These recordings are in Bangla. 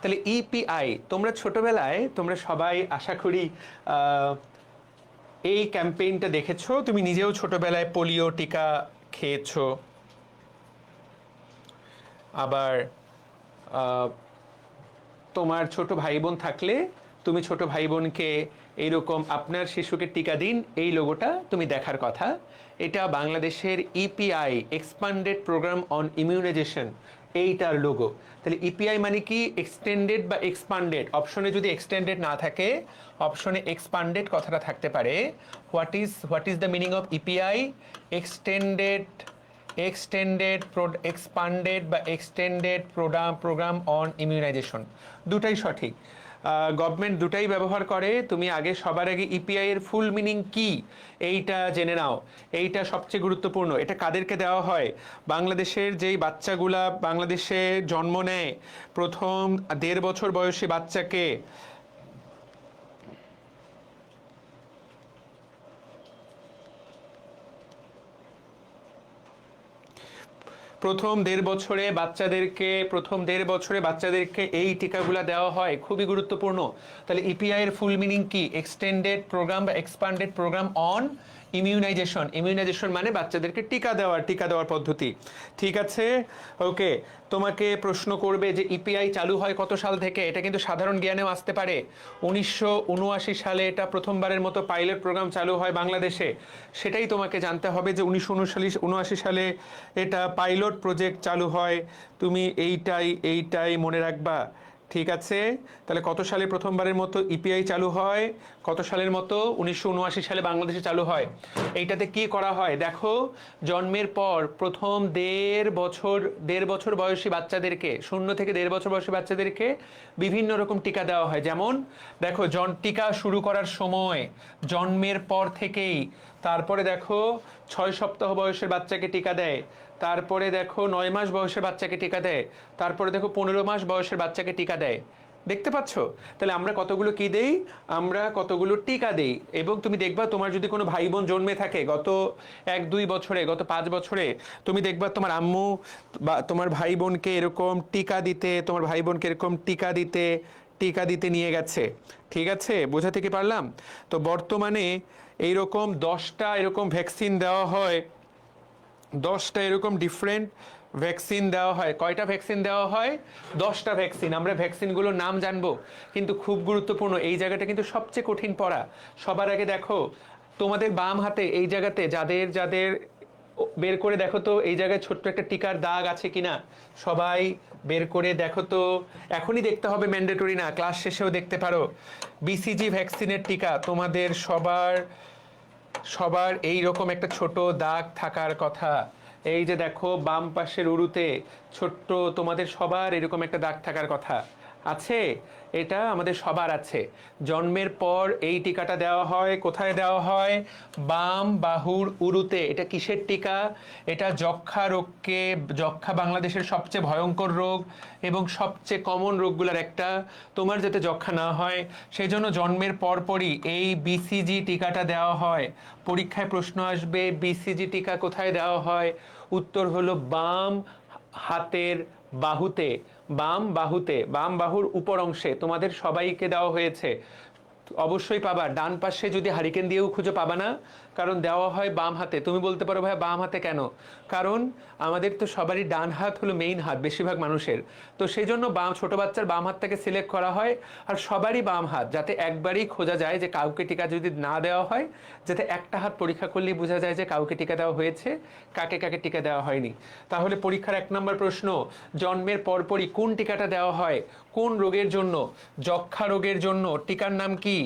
তাহলে ইপিআই তোমরা ছোটবেলায়, তোমরা সবাই আশা করি এই ক্যাম্পেইনটা দেখেছ। তুমি নিজেও ছোটবেলায় পোলিও টিকা খেয়েছো। আবার তোমার ছোট ভাই বোন থাকলে তুমি ছোট ভাই বোনকে এইরকম আপনার শিশুকে টিকা দিন, এই লোগোটা তুমি দেখার কথা। এটা বাংলাদেশের E EPI expanded programme on immunization এইটার লোগো তাহলে ইপিআই মানে কি? এক্সটেন্ডেড বা এক্সপান্ডেড অপশনে যদি এক্সটেন্ডেড না থাকে অপশনে এক্সপান্ডেড কথাটা থাকতে পারে। What is what is the meaning of EPI extended extended expanded বা extended program program on immunization দুটাই সঠিক। গভর্নমেন্ট দুটাই ব্যবহার করে। তুমি আগে সবার আগে ইপিআই এর ফুল মিনিং কি? এইটা জেনে নাও। এইটা সবচেয়ে গুরুত্বপূর্ণ। এটা কাদেরকে দেওয়া হয়? বাংলাদেশের যেই বাচ্চাগুলা বাংলাদেশে জন্ম নেয়, প্রথম দেড় বছর বয়সী বাচ্চাকে প্রথম দেড় বছরে বাচ্চাদেরকে, প্রথম দেড় বছরে বাচ্চাদেরকে এই টিকাগুলো দেওয়া হয়, খুবই গুরুত্বপূর্ণ। তাহলে ইপিআই এর ফুল মিনিং কি? এক্সটেন্ডেড প্রোগ্রাম বা expanded programme on immunization. Immunization মানে বাচ্চাদেরকে টিকা দেওয়ার টিকা দেওয়ার পদ্ধতি। ঠিক আছে? ওকে, তোমাকে প্রশ্ন করবে যে ইপিআই চালু হয় কত সাল থেকে? এটা কিন্তু সাধারণ জ্ঞানেও আসতে পারে। উনিশশো উনআশি সালে এটা প্রথমবারের মতো পাইলট প্রোগ্রাম চালু হয় বাংলাদেশে। সেটাই তোমাকে জানতে হবে যে উনিশশো উনআশি সালে এটা পাইলট প্রজেক্ট চালু হয়। তুমি এইটাই এইটাই মনে রাখবা। ঠিক আছে? তাহলে কত সালে প্রথমবারের মতো ইপিআই চালু হয়? কত সালের মতো? উনিশশো উনআশি সালে বাংলাদেশে চালু হয়। এইটাতে কি করা হয়? দেখো, জন্মের পর প্রথম দেড় বছর দেড় বছর বয়সী বাচ্চাদেরকে, শূন্য থেকে দেড় বছর বয়সী বাচ্চাদেরকে বিভিন্ন রকম টিকা দেওয়া হয়। যেমন, দেখো, জন, টিকা শুরু করার সময়, জন্মের পর থেকেই। তারপরে দেখো, ছয় সপ্তাহ বয়সের বাচ্চাকে টিকা দেয়। তারপরে দেখো, নয় মাস বয়সের বাচ্চাকে টিকা দেয়। তারপরে দেখো, পনেরো মাস বয়সের বাচ্চাকে টিকা দেয়। দেখতে পাচ্ছ? তাহলে আমরা কতগুলো কি দেই? আমরা কতগুলো টিকা দেই? এবং তুমি দেখবা তোমার যদি কোনো ভাই বোন জন্মে থাকে গত এক, দুই বছরে, গত পাঁচ বছরে, তুমি দেখবা তোমার আম্মু বা তোমার ভাই বোনকে এরকম টিকা দিতে, তোমার ভাই বোনকে এরকম টিকা দিতে টিকা দিতে নিয়ে গেছে। ঠিক আছে? বোঝাতে কি পারলাম? তো বর্তমানে এইরকম দশটা এরকম ভ্যাকসিন দেওয়া হয়। দশটা এরকম ডিফারেন্ট ভ্যাকসিন দেওয়া হয়। কয়টা ভ্যাকসিন দেওয়া হয়? দশটা ভ্যাকসিন। আমরা ভ্যাকসিনগুলোর নাম জানব, কিন্তু খুব গুরুত্বপূর্ণ। এই জায়গাটা কিন্তু সবচেয়ে কঠিন পড়া। সবার আগে দেখো, তোমাদের বাম হাতে এই জায়গাতে যাদের যাদের বের করে দেখো তো, এই জায়গায় ছোট্ট একটা টিকার দাগ আছে কিনা? সবাই বের করে দেখো তো। এখনই দেখতে হবে ম্যান্ডেটরি না, ক্লাস শেষেও দেখতে পারো। বিসিজি ভ্যাকসিনের টিকা, তোমাদের সবার সবার এই রকম একটা ছোট দাগ থাকার কথা। এই যে দেখো বাম পাশের উরুতে ছোট্ট তোমাদের সবার এরকম একটা দাগ থাকার কথা। আছে, এটা আমাদের সবার আছে। জন্মের পর এই টিকাটা দেওয়া হয়, কোথায় দেওয়া হয়? বাম বাহুর উরুতে। এটা কিসের টিকা? এটা যক্ষা রোগকে যক্ষা বাংলাদেশের সবচেয়ে ভয়ঙ্কর রোগ এবং সবচেয়ে কমন রোগগুলোর একটা। তোমার যাতে যক্ষা না হয় সেই জন্য জন্মের পরপরই এই বিসিজি টিকাটা দেওয়া হয়। পরীক্ষায় প্রশ্ন আসবে বিসিজি টিকা কোথায় দেওয়া হয়? উত্তর হলো বাম হাতের বাহুতে, বাম বাহুতে, বাম বাহুর উপর অংশে তোমাদের সবাইকে দেওয়া হয়েছে। অবশ্যই পাবা। ডান পাশে যদি হারিকেন দিয়েও খুঁজে পাবা না কারণ দেওয়া হয় বাম হাতে। তুমি বলতে পারো ভাই বাম হাতে কেন? কারণ আমাদের তো সবারই ডান হাত হলো মেইন হাত, বেশিরভাগ মানুষের। তো সেই জন্য বাম, ছোট বাচ্চার বাম হাতটাকে সিলেক্ট করা হয় আর সবারই বাম হাত, যাতে একবারই খোঁজা যায় যে কাউকে টিকা যদি না দেওয়া হয়, যাতে একটা হাত পরীক্ষা করলেই বোঝা যায় যে কাউকে টিকা দেওয়া হয়েছে, কাকে কাকে টিকা দেওয়া হয়নি। তাহলে পরীক্ষার এক নম্বর প্রশ্ন, জন্মের পরপরই কোন টিকাটা দেওয়া হয়? কোন রোগের জন্য? যক্ষা রোগের জন্য, টিকার নাম কি?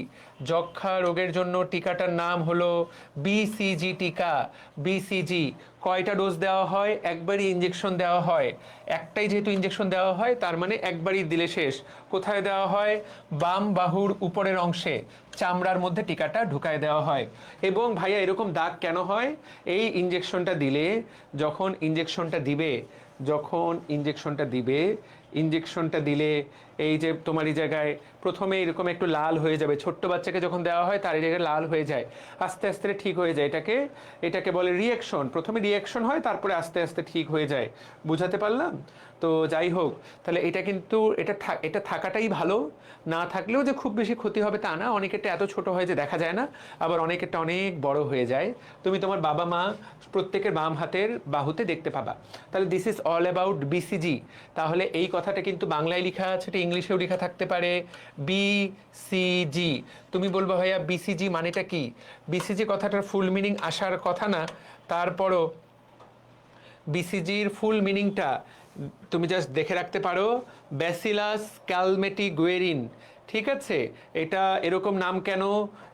যক্ষা রোগের জন্য টিকাটার নাম হলো বিসিজি টিকা। বিসিজি কয়টা ডোজ দেওয়া হয়? একবারই ইঞ্জেকশন দেওয়া হয়। একটাই যেহেতু ইঞ্জেকশন দেওয়া হয়, তার মানে একবারই দিলে শেষ। কোথায় দেওয়া হয়? বাম বাহুর উপরের অংশে, চামড়ার মধ্যে টিকাটা ঢুকায় দেওয়া হয়। এবং ভাইয়া, এরকম দাগ কেন হয়? এই ইঞ্জেকশনটা দিলে যখন ইঞ্জেকশনটা দিবে, যখন ইঞ্জেকশনটা দিবে ইঞ্জেকশনটা দিলে এই যে তোমার এই জায়গায় প্রথমে এরকম একটু লাল হয়ে যাবে। ছোট্ট বাচ্চাকে যখন দেওয়া হয়, তার এই জায়গায় লাল হয়ে যায়। আস্তে আস্তে ঠিক হয়ে যায় এটাকে। এটাকে বলে রিয়াকশন প্রথমে রিয়াকশন হয়, তারপরে আস্তে আস্তে ঠিক হয়ে যায়। বুঝাতে পারলাম? তো যাই হোক, তাহলে এটা কিন্তু, এটা এটা থাকাটাই ভালো। না থাকলেও যে খুব বেশি ক্ষতি হবে তা না। অনেকেরটা এত ছোট হয় যে দেখা যায় না, আবার অনেকেরটা অনেক বড় হয়ে যায়। তুমি তোমার বাবা মা প্রত্যেকের বাম হাতের বাহুতে দেখতে পাবা। তাহলে this is all about BCG তাহলে এই কথাটা কিন্তু বাংলায় লেখা আছে, এটা ইংলিশেও লেখা থাকতে পারে। বিসিজি তুমি বলব, ভাইয়া বিসিজি মানেটা কি? বিসিজি কথাটার ফুল মিনিং আসার কথা না। তারপরও বিসিজির ফুল মিনিংটা তুমি জাস্ট দেখে রাখতে পারো। ব্যাসিলাস ক্যালমেটি গুয়েরিন ঠিক আছে? এটা এরকম নাম কেন?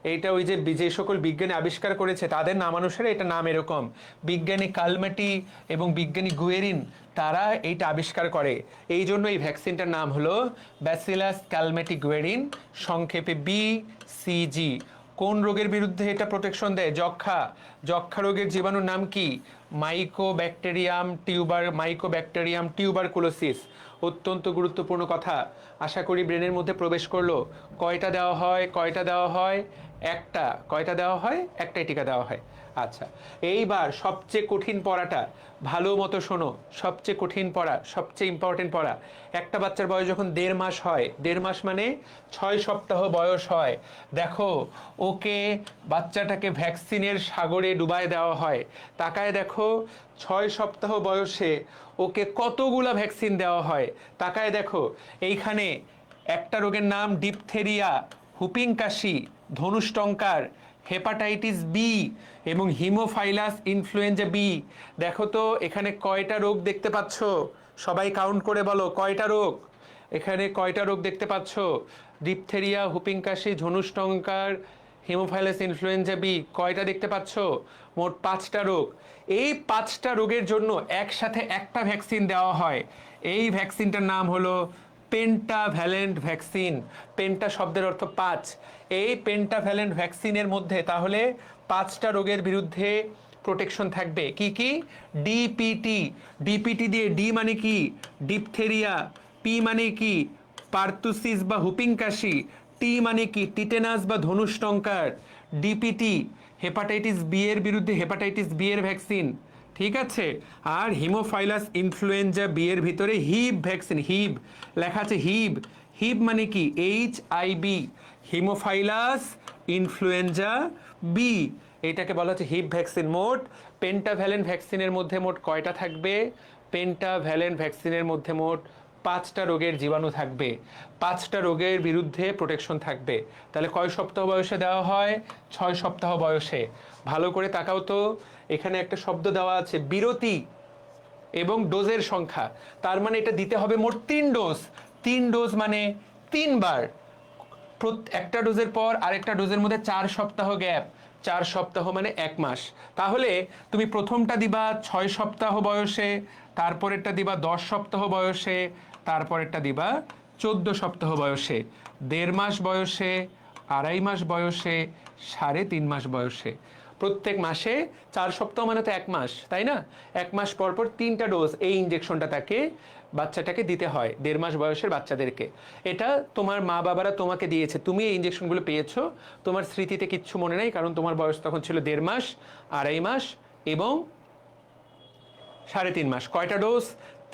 এটা ওই যে যে সকল বিজ্ঞানী আবিষ্কার করেছে, তাদের নামানুসারে এটা নাম এরকম। বিজ্ঞানী কালমেটি এবং বিজ্ঞানী গুয়েরিন তারা এইটা আবিষ্কার করে। এই জন্য এই ভ্যাকসিনটার নাম হলো ব্যাসিলাস ক্যালমেটি গুয়েরিন সংক্ষেপে বি বিসিজি কোন রোগের বিরুদ্ধে এটা প্রোটেকশন দেয়? যক্ষা যক্ষা রোগের জীবাণুর নাম কি? মাইকোব্যাকটেরিয়াম টিউবার, মাইকোব্যাকটেরিয়াম টিউবারকুলোসিস অত্যন্ত গুরুত্বপূর্ণ কথা। আশা করি ব্রেনের মধ্যে প্রবেশ করল। কয়টা দেওয়া হয়, কয়টা দেওয়া হয়, একটা। কয়টা দেওয়া হয়, একটাই টিকা দেওয়া হয়। আচ্ছা এইবার সবচেয়ে কঠিন পড়াটা, ভালো মতো শোনো, সবচেয়ে কঠিন পড়া, সবচেয়ে ইম্পর্টেন্ট পড়া। একটা বাচ্চার বয়স যখন দেড় মাস হয়, দেড় মাস মানে ছয় সপ্তাহ বয়স হয়। দেখো, ওকে বাচ্চাটাকে ভ্যাকসিনের সাগরে ডুবায় দেওয়া হয়। তাকায় দেখো, ছয় সপ্তাহ বয়সে ওকে কতগুলা ভ্যাকসিন দেওয়া হয়। তাকায় দেখো, এইখানে একটা রোগের নাম ডিপথেরিয়া, হুপিং কাশি ধনুষ্টঙ্কার হেপাটাইটিস বি এবং হিমোফাইলাস ইনফ্লুয়েঞ্জা বি দেখো তো, এখানে কয়টা রোগ দেখতে পাচ্ছ? সবাই কাউন্ট করে বলো, কয়টা রোগ? এখানে কয়টা রোগ দেখতে পাচ্ছ? ডিপথেরিয়া হুপিং কাশি ধনুষ্টঙ্কার হিমোফাইলাস ইনফ্লুয়েঞ্জা বি কয়টা দেখতে পাচ্ছ? মোট পাঁচটা রোগ। এই পাঁচটা রোগের জন্য একসাথে একটা ভ্যাকসিন দেওয়া হয়। এই ভ্যাকসিনটার নাম হলো পেন্টাভ্যালেন্ট ভ্যাকসিন, পেন্টা শব্দের অর্থ পাঁচ। এই পেন্টাভ্যালেন্ট ভ্যাকসিনের মধ্যে তাহলে পাঁচটা রোগের বিরুদ্ধে প্রোটেকশন থাকবে। কি কি? ডিপিটি। ডিপিটি দিয়ে ডি মানে কি? ডিপথেরিয়া। পি মানে কি? পার্তুসিস বা হুপিং কাশি টি মানে কি? টিটেনাস বা ধনুষ্টঙ্কার ডিপিটি, হেপাটাইটিস বি এর বিরুদ্ধে হেপাটাইটিস বি এর ভ্যাকসিন। ঠিক আছে? আর হিমোফাইলাস ইনফ্লুয়েঞ্জা বিয়ের ভিতরে হিব ভ্যাকসিন হিব লেখা আছে হিব হিব মানে কি? H I B haemophilus influenza B এটাকে বলা হচ্ছে হিপ ভ্যাকসিন মোট। পেন্টাভ্যালেন ভ্যাকসিনের মধ্যে মোট কয়টা থাকবে? পেন্টাভ্যালেন ভ্যাকসিনের মধ্যে মোট পাঁচটা রোগের জীবাণু থাকবে, পাঁচটা রোগের বিরুদ্ধে প্রোটেকশন থাকবে। তাহলে কয় সপ্তাহ বয়সে দেওয়া হয়? ছয় সপ্তাহ বয়সে। ভালো করে তাকাও তো, এখানে একটা শব্দ দেওয়া আছে, বিরতি এবং ডোজের সংখ্যা। তার মানে এটা দিতে হবে মোট তিন ডোজ। তিন ডোজ মানে তিনবার। একটা ডোজের পর আরেকটা ডোজের মধ্যে চার সপ্তাহ গ্যাপ। চার সপ্তাহ মানে এক মাস। তাহলে তুমি প্রথমটা দিবা ছয় সপ্তাহ বয়সে, তারপরেরটা দিবা দশ সপ্তাহ বয়সে তারপরেরটা দিবা চোদ্দ সপ্তাহ বয়সে, দেড় মাস বয়সে, আড়াই মাস বয়সে, সাড়ে তিন মাস বয়সে। প্রত্যেক মাসে চার সপ্তাহ মানে তো এক মাস, তাই না? এক মাস পর পর তিনটা ডোজ এই ইঞ্জেকশনটা তাকে, বাচ্চাটাকে দিতে হয়, দেড় মাস বয়সের বাচ্চাদেরকে। এটা তোমার মা বাবারা তোমাকে দিয়েছে, তুমি এই ইঞ্জেকশনগুলো পেয়েছ, তোমার স্মৃতিতে কিচ্ছু মনে নেই, কারণ তোমার বয়স তখন ছিল দেড় মাস, আড়াই মাস এবং সাড়ে তিন মাস। কয়টা ডোজ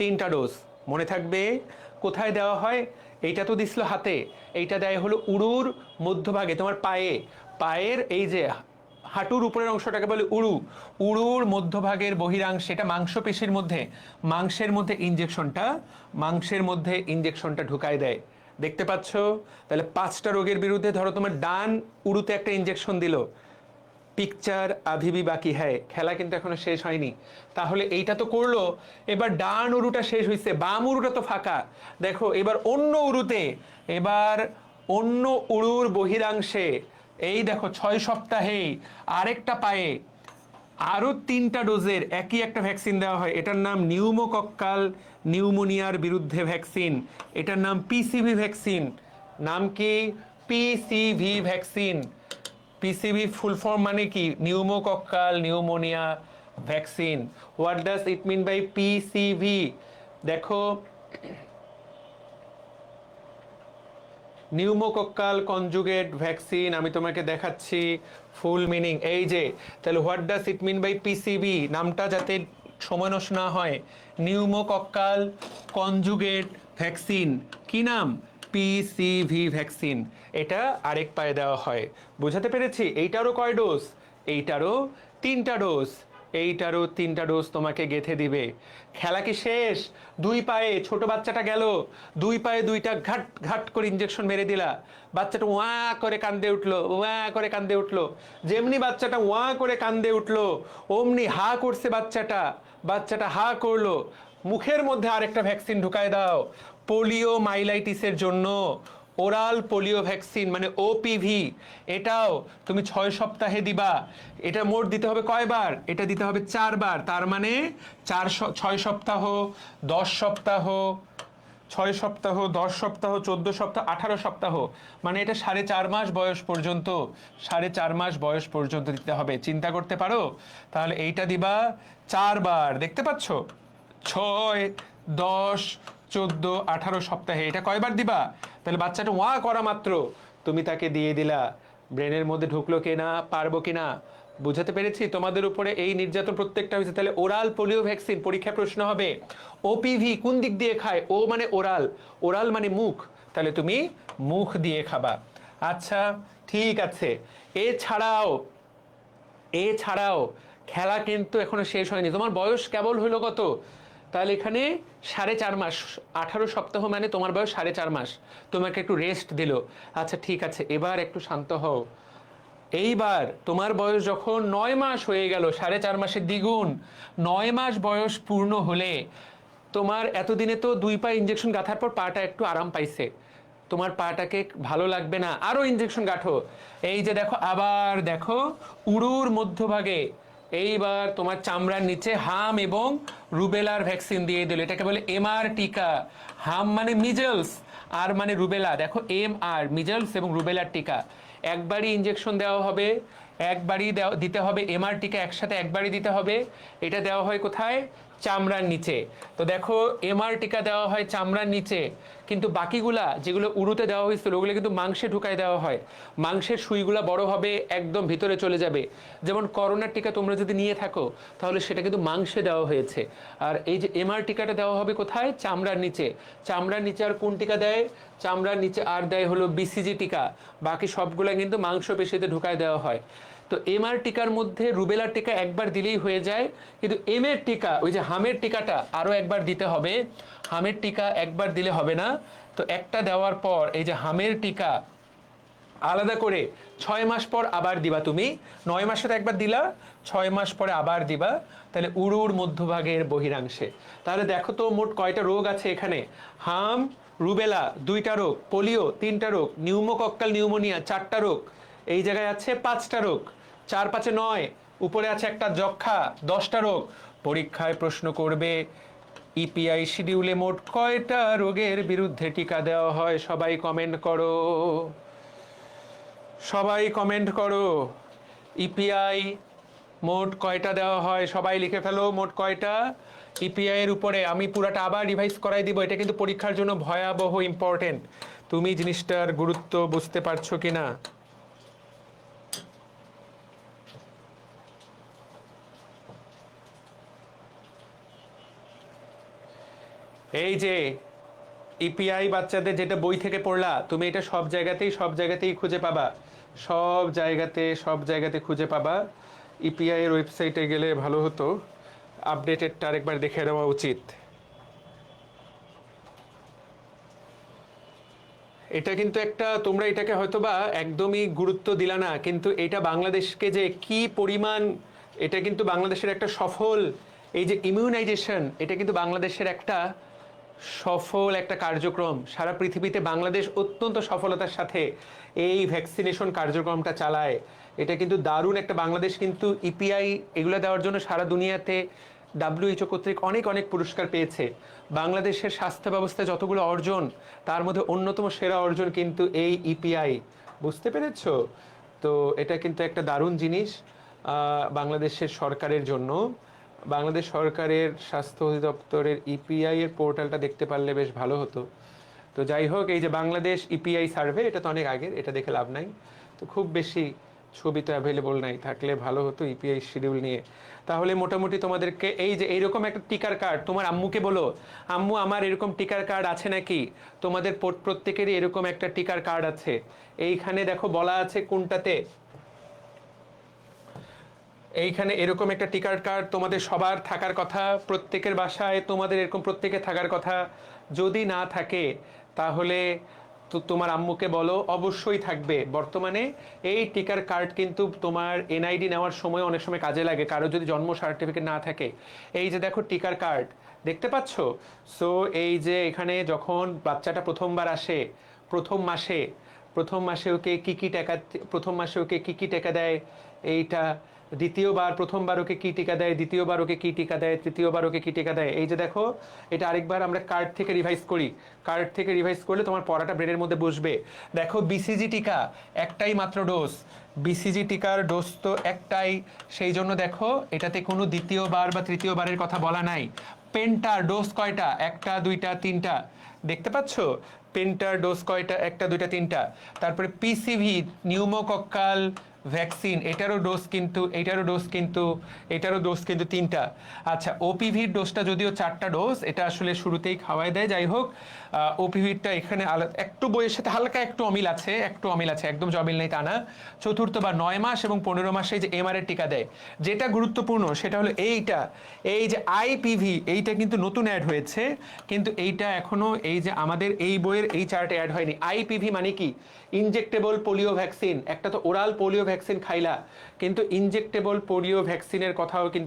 তিনটা ডোজ মনে থাকবে, কোথায় দেওয়া হয়? এইটা তো দিছিল হাতে। এইটা দেয় হলো উড়ুর মধ্যভাগে, তোমার পায়ে। পায়ের এই যে হাঁটুর উপরের অংশটাকে বলে উড়ু উড়ুর মধ্যভাগের বহিরাংশ, এটা মাংসপেশির মধ্যে। মাংসের মধ্যে ইঞ্জেকশনটা মাংসের মধ্যে ইঞ্জেকশনটা ঢুকায় দেয়। দেখতে পাচ্ছ? তাহলে পাঁচটা রোগের বিরুদ্ধে ধরো তোমার ডান উড়ুতে একটা ইঞ্জেকশন দিল। পিকচার আভিবি বাকি হ্যায় খেলা কিন্তু এখনও শেষ হয়নি। তাহলে এইটা তো করল। এবার ডান উরুটা শেষ হয়েছে বাম উরুটা তো ফাঁকা। দেখো, এবার অন্য উরুতে, এবার অন্য উড়ুর বহিরাংশে, এই দেখো, ছয় সপ্তাহেই আরেকটা পায়ে আরও তিনটা ডোজের একই একটা ভ্যাকসিন দেওয়া হয়। এটার নাম নিউমোকক্কাল নিউমোনিয়ার বিরুদ্ধে ভ্যাকসিন। এটার নাম পিসিভি ভ্যাকসিন। নাম কি? PCV vaccine. PCV full form মানে কি? Pneumococcal pneumonia vaccine what does it mean by PCV দেখো নিউমোকক্কাল কনজুগেট ভ্যাকসিন আমি তোমাকে দেখাচ্ছি ফুল মিনিং এই যে, তাহলে what does it mean by PCB নামটা যাতে সময় নষ্ট না হয়। নিউমোকক্কাল কনজুগেট ভ্যাকসিন কি নাম? পিসিভি ভ্যাকসিন এটা আরেক পায়ে দেওয়া হয়। বোঝাতে পেরেছি? এইটারও কয় ডোজ এইটারও তিনটা ডোজ এইটারও তিনটা ডোজ তোমাকে গেথে দিবে। খেলা কি শেষ? দুই পায়ে ছোট বাচ্চাটা গেল। দুই পায়ে দুইটা ঘাট ঘাট করে ইঞ্জেকশন মেরে দিলা। বাচ্চাটা ওয়া করে কান্দে উঠল ওয়া করে কান্দে উঠল। যেমনি বাচ্চাটা ওয়া করে কান্দে উঠল, অমনি হা করছে বাচ্চাটা। বাচ্চাটা হা করল। মুখের মধ্যে আরেকটা ভ্যাকসিন ঢুকায় দাও। পোলিও মাইলাইটিসের জন্য ওরাল পোলিও ভ্যাকসিন মানে ওপিভি এটাও তুমি ছয় সপ্তাহে দিবা। এটা মোট দিতে হবে কয়বার? এটা দিতে হবে চারবার। তার মানে চার ছয় সপ্তাহ, দশ সপ্তাহ, ছয় সপ্তাহ, দশ সপ্তাহ, চোদ্দ সপ্তাহ, আঠারো সপ্তাহ। মানে এটা সাড়ে চার মাস বয়স পর্যন্ত, সাড়ে চার মাস বয়স পর্যন্ত দিতে হবে। চিন্তা করতে পারো? তাহলে এইটা দিবা চারবার। দেখতে পাচ্ছ? ছয়, দশ চোদ্দ, আঠারো সপ্তাহে। এটা কয়বার দিবা? তাহলে বাচ্চাটা ওয়া করা মাত্র। তুমি তাকে দিয়ে দিলা। ব্রেনের মধ্যে ঢুকলো কিনা, পারব কিনা? বুঝাতে পেরেছি? তোমাদের উপরে এই নির্যাতন প্রত্যেকটা হয়েছে। তাহলে ওরাল পোলিও ভ্যাকসিন পরীক্ষায় প্রশ্ন হবে। ওপিভি কোন দিক দিয়ে খায়? ও মানে ওরাল। ওরাল মানে মুখ। তাহলে তুমি মুখ দিয়ে খাবা। আচ্ছা ঠিক আছে। এছাড়াও এছাড়াও, খেলা কিন্তু এখনও শেষ হয়নি। তোমার বয়স কেবল হলো কত? তাহলে এখানে সাড়ে চার মাস, আঠারো সপ্তাহ মানে তোমার বয়স সাড়ে চার মাস। তোমাকে একটু রেস্ট দিল। আচ্ছা ঠিক আছে, এবার একটু শান্ত হও। এইবার তোমার বয়স যখন নয় মাস হয়ে গেল, সাড়ে চার মাসের দ্বিগুণ, নয় মাস বয়স পূর্ণ হলে তোমার এতদিনে তো দুই পা ইঞ্জেকশন গাঁথার পর পাটা একটু আরাম পাইছে। তোমার পাটাকে ভালো লাগবে না, আরও ইঞ্জেকশন গাঁঠো। এই যে দেখো, আবার দেখো উড়ুর মধ্যভাগে এইবার তোমার চামড়ার নিচে হাম এবং রুবেলার ভ্যাকসিন দিয়ে দিল। এটাকে বলে এম আর টিকা। হাম মানে মিজেলস, আর মানে রুবেলা। দেখো এম আর মিজেলস এবং রুবেলার টিকা। একবারই ইঞ্জেকশন দেওয়া হবে, একবারই দিতে হবে এমআর টিকা, একসাথে একবারই দিতে হবে। এটা দেওয়া হয় কোথায়? চামড়ার নিচে। তো দেখো এমআর টিকা দেওয়া হয় চামড়ার নিচে। কিন্তু বাকিগুলা যেগুলো উড়ুতে দেওয়া হয়েছিল, ওগুলো কিন্তু মাংসে ঢুকায় দেওয়া হয়। মাংসের সুইগুলা বড় হবে, একদম ভিতরে চলে যাবে। যেমন করোনার টিকা তোমরা যদি নিয়ে থাকো, তাহলে সেটা কিন্তু মাংসে দেওয়া হয়েছে। আর এই যে এমআর টিকাটা দেওয়া হবে কোথায়? চামড়ার নিচে। চামড়ার নিচে আর কোন টিকা দেয়? চামড়ার নিচে আর দেয় হলো বিসিজি টিকা। বাকি সবগুলা কিন্তু মাংস পেশিতে ঢুকায় দেওয়া হয়। তো এমআর টিকার মধ্যে রুবেলার টিকা একবার দিলেই হয়ে যায়। কিন্তু এম এর টিকা, ওই যে হামের টিকাটা আরও একবার দিতে হবে। হামের টিকা একবার দিলে হবে না। তো একটা দেওয়ার পর এই যে হামের টিকা আলাদা করে ছয় মাস পর আবার দিবা তুমি। নয় মাসে তো একবার দিলা, ছয় মাস পরে আবার দিবা। তাহলে উড়ুর মধ্যভাগের বহিরাংশে। তাহলে দেখো তো মোট কয়টা রোগ আছে এখানে? হাম, রুবেলা দুইটা রোগ, পোলিও তিনটা রোগ, নিউমোকক্কাল নিউমোনিয়া চারটা রোগ, এই জায়গায় আছে পাঁচটা রোগ। চার পাঁচে নয়, উপরে আছে একটা যক্ষা, দশটা রোগ। পরীক্ষায় প্রশ্ন করবে, ইপিআই শিডিউলে মোট কয়টা রোগের বিরুদ্ধে টিকা দেওয়া হয়? সবাই কমেন্ট করো। সবাই কমেন্ট করো। ইপিআই মোট কয়টা দেওয়া হয়? সবাই লিখে ফেলো মোট কয়টা। ইপিআই এর উপরে আমি পুরাটা আবার রিভাইজ করাই দিব। এটা কিন্তু পরীক্ষার জন্য ভয়াবহ ইম্পর্টেন্ট তুমি জিনিসটার গুরুত্ব বুঝতে পারছ কিনা? এই যে ইপিআই বাচ্চাদের যেটা বই থেকে পড়লা, তুমি এটা সব জায়গাতেই সব জায়গাতেই খুঁজে পাবা। সব জায়গাতে সব জায়গাতে খুঁজে পাবা। ইপিআই এর ওয়েবসাইটে গেলে ভালো হতো। আপডেটেডটা আরেকবার দেখে দেওয়া উচিত। এটা কিন্তু একটা, তোমরা এটাকে হয়তোবা একদমই গুরুত্ব দিলা না, কিন্তু এটা বাংলাদেশকে যে কি পরিমাণ, এটা কিন্তু বাংলাদেশের একটা সফল, এই যে ইমিউনাইজেশন এটা কিন্তু বাংলাদেশের একটা সফল একটা কার্যক্রম। সারা পৃথিবীতে বাংলাদেশ অত্যন্ত সফলতার সাথে এই ভ্যাকসিনেশন কার্যক্রমটা চালায়। এটা কিন্তু দারুণ একটা বাংলাদেশ কিন্তু ইপিআই এগুলো দেওয়ার জন্য সারা দুনিয়াতে ডাব্লিউএইচও কর্তৃক অনেক অনেক পুরস্কার পেয়েছে। বাংলাদেশের স্বাস্থ্য ব্যবস্থায় যতগুলো অর্জন, তার মধ্যে অন্যতম সেরা অর্জন কিন্তু এই ইপিআই বুঝতে পেরেছ? তো এটা কিন্তু একটা দারুণ জিনিস বাংলাদেশের সরকারের জন্য। বাংলাদেশ সরকারের স্বাস্থ্য অধিদপ্তরের ইপিআই এর পোর্টালটা দেখতে পারলে বেশ ভালো হতো। তো যাই হোক, এই যে বাংলাদেশ ইপিআই সার্ভে এটা তো অনেক আগের, এটা দেখে লাভ নাই। তো খুব বেশি ছবি তো অ্যাভেলেবল নাই, থাকলে ভালো হতো ইপিআই শিডিউল নিয়ে। তাহলে মোটামুটি তোমাদেরকে এই যে এইরকম একটা টিকার কার্ড তোমার আম্মুকে বলো, আম্মু, আমার এরকম টিকার কার্ড আছে নাকি? তোমাদের প্রত- প্রত্যেকেরই এরকম একটা টিকার কার্ড আছে। এইখানে দেখো বলা আছে কোনটাতে এইখানে এরকম একটা টিকার কার্ড তোমাদের সবার থাকার কথা, প্রত্যেকের বাসায় তোমাদের এরকম প্রত্যেকে থাকার কথা যদি না থাকে, তাহলে তো তোমার আম্মুকে বলো, অবশ্যই থাকবে। বর্তমানে এই টিকার কার্ড কিন্তু তোমার এনআইডি নেওয়ার সময় অনেক সময় কাজে লাগে, কারও যদি জন্ম সার্টিফিকেট না থাকে। এই যে দেখো টিকার কার্ড, দেখতে পাচ্ছ? সো এই যে এখানে যখন বাচ্চাটা প্রথমবার আসে, প্রথম মাসে প্রথম মাসে ওকে কী কী টাকা, প্রথম মাসে ওকে কী কী টাকা দেয়, এইটা দ্বিতীয়বার, প্রথমবার ওকে কি টিকা দেয়, দ্বিতীয়বার ওকে কি টিকা দেয়, তৃতীয়বার ওকে কি টিকা দেয়, এই যে দেখো, এটা আরেকবার আমরা কার্ড থেকে রিভাইজ করি। কার্ড থেকে রিভাইজ করলে তোমার পড়াটা ব্রেনের মধ্যে বসবে। দেখো বিসিজি টিকা, একটাই মাত্র ডোজ বিসিজি টিকার ডোজ তো একটাই। সেই জন্য দেখো, এটাতে কোনো দ্বিতীয়বার বা তৃতীয়বারের কথা বলা নাই। পেন্টার ডোজ কয়টা? একটা, দুইটা, তিনটা। দেখতে পাচ্ছ? পেন্টার ডোজ কয়টা? একটা, দুইটা, তিনটা। তারপরে পিসিভি নিউমোকক্কাল ভ্যাকসিন এটারও ডোজ কিন্তু, এটারও ডোজ কিন্তু, এটারও ডোজ কিন্তু তিনটা। আচ্ছা ওপিভির ডোজটা যদিও চারটা ডোজ এটা আসলে শুরুতেই খাওয়াই দেয়। যাই হোক ওপিভিরটা এখানে একটু বইয়ের সাথে হালকা একটু অমিল আছে, একটু অমিল আছে, একদম জমিল নেই তা না। চতুর্থ বা নয় মাস এবং পনেরো মাসে যে এমআর এর টিকা দেয়। যেটা গুরুত্বপূর্ণ, সেটা হলো এইটা। এই যে আইপিভি এইটা কিন্তু নতুন অ্যাড হয়েছে, কিন্তু এইটা এখনও এই যে আমাদের এই বইয়ের এই চার্টে অ্যাড হয়নি। আইপিভি মানে কি? ইনজেক্টেবল পোলিও ভ্যাকসিন একটা তো ওরাল পোলিও ভ্যাকসিন খাইলা, কিন্তু ইনজেক্টেবল পোলিও ভ্যাকসিনের কথাও কিন্তু